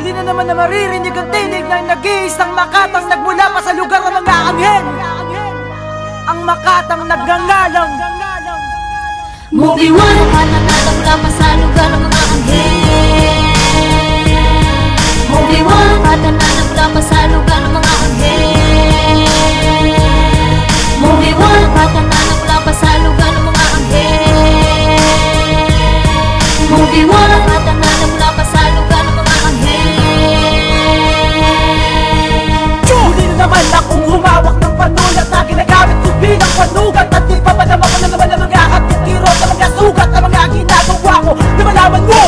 Muli na naman na maririnig ang tinig ng nag-iisang makatang nagmula pa sa lugar ng mga anghel Ang makatang nagngangalang Mugiwan ka na natagla pa sa lugar ng mga anghel Mugiwan ka na natagla pa sa lugar ng mga anghel Mugiwan ka na natagla sa lugar ng mga anghel Mugiwan ka Hindi ng panugat at pa madama ko na naman ang mga hapikirot Ang mga sugat, ang mga ginagawa ko. Na malaman mo!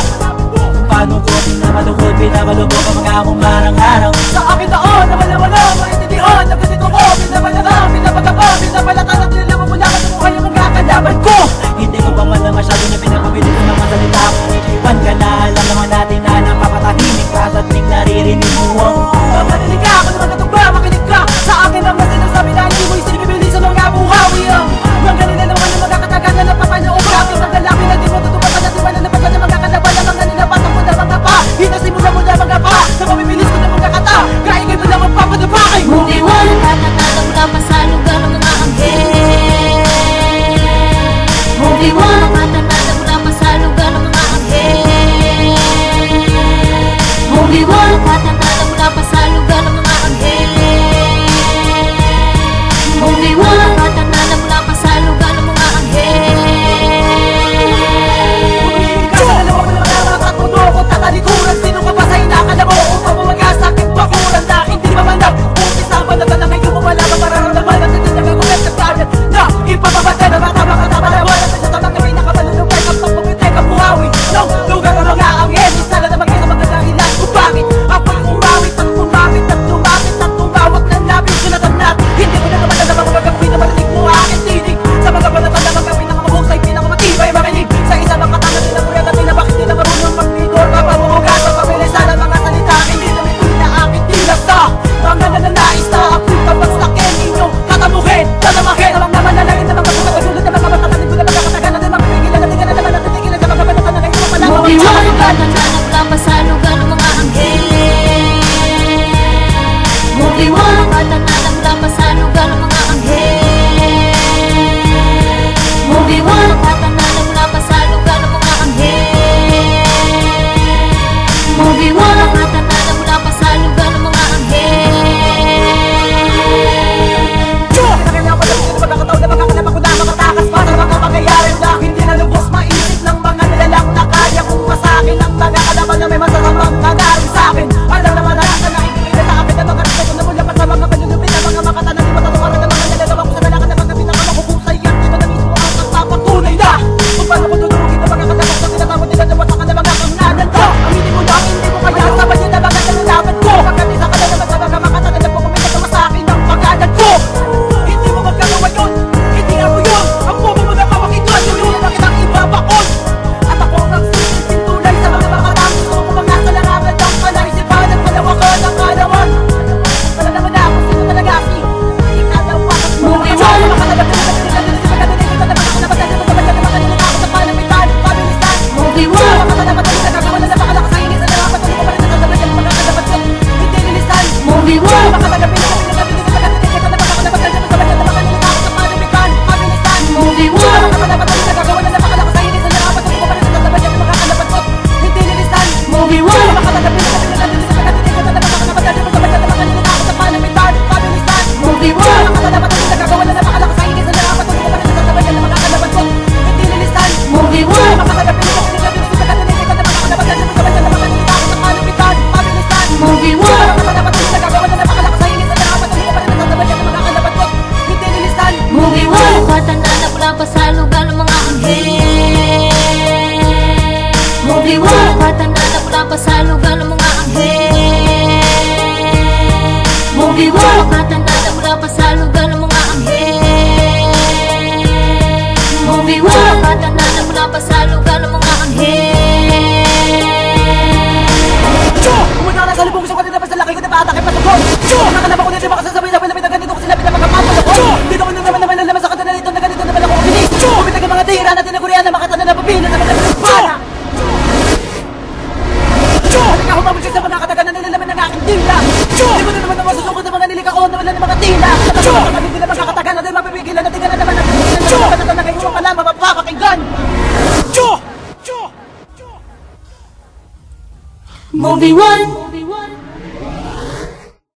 Paano ko pinamalungkot, pinamalungkot ang mga among marang-araw Saan pasalubong Makan. katanata mula pa sa lugar ng mga anghel Mong giwala katanata mula pa sa lugar ng mga anghel Mong giwala katanata mula pa sa lugar ng mga anghel Cho! Umuwi ka na sa lubong gusto ko tinapos sa laki ko na paatake pa sa gol! Cho! Mga hindi na makakatagan natin mapipigilan natin na naman natin. Na naman natin ngayon ka lang mapapakinggan Movie 1